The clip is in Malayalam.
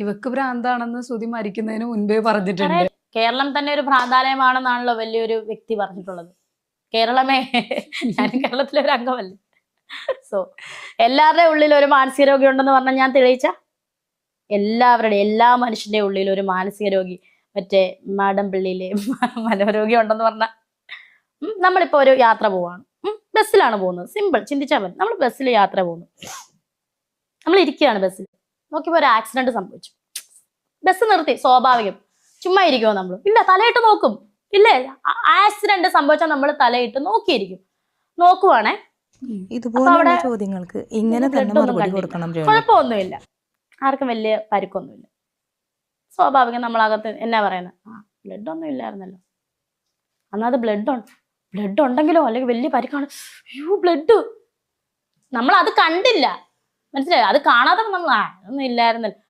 ഇവക്ക് ഭ്രാന്താണെന്ന് ശ്രുതി മരിക്കുന്നതിന് മുൻപേ പറഞ്ഞിട്ടുണ്ട്. കേരളം തന്നെ ഒരു ഭ്രാന്താലയമാണെന്നാണല്ലോ വലിയൊരു വ്യക്തി പറഞ്ഞിട്ടുള്ളത്. കേരളമേ ഞാൻ കേരളത്തിലെ ഒരു അംഗമല്ലേ? സോ എല്ലാവരുടെ ഉള്ളിൽ ഒരു മാനസിക രോഗി ഉണ്ടെന്ന് പറഞ്ഞാൽ ഞാൻ തെളിയിച്ച? എല്ലാവരുടെ എല്ലാ മനുഷ്യന്റെ ഉള്ളിൽ ഒരു മാനസിക രോഗി മറ്റേ മാടമ്പിള്ളിയിലെ മനോരോഗി ഉണ്ടെന്ന് പറഞ്ഞാൽ നമ്മളിപ്പോ ഒരു യാത്ര പോവാണ്. ബസ്സിലാണ് പോകുന്നത്. സിമ്പിൾ ചിന്തിച്ചാൽ മതി. നമ്മൾ ബസ്സിൽ യാത്ര പോകുന്നു. നമ്മൾ ഇരിക്കുകയാണ് ബസ്സിൽ. നോക്കിയപ്പോൾ ഒരു ആക്സിഡന്റ് സംഭവിച്ചു. ബസ് നിർത്തി സ്വാഭാവികം. ചുമ്മാ ഇരിക്കുമോ നമ്മൾ ഇല്ല തലയിട്ട് നോക്കും. ഇല്ലേ? ആക്സിഡന്റ് സംഭവിച്ചാൽ നമ്മൾ തലയിട്ട് നോക്കിയിരിക്കും. നോക്കുവാണേ. ഇതുപോലെ ചോദ്യങ്ങൾക്ക് ഇങ്ങനെ തന്നെ മറുപടി കൊടുക്കണം കുഴപ്പമൊന്നുമില്ല. ആർക്കും വലിയ പരിക്കൊന്നുമില്ല. സ്വാഭാവികം നമ്മളകത്ത് എന്നാ പറയുന്നത് ആ ബ്ലഡ് ഒന്നും ഇല്ലായിരുന്നല്ലോ. അന്നാ അത് ബ്ലഡ് ഉണ്ട് ബ്ലഡ് ഉണ്ടെങ്കിലോ? അല്ലെങ്കിൽ വലിയ പരിക്കാണ്. അയ്യോ ബ്ലഡ് നമ്മൾ അത് കണ്ടില്ല. മനസ്സിലായോ? അത് കാണാതെ നമ്മൾ ആ ഒന്നും ഇല്ലായിരുന്നല്ലോ.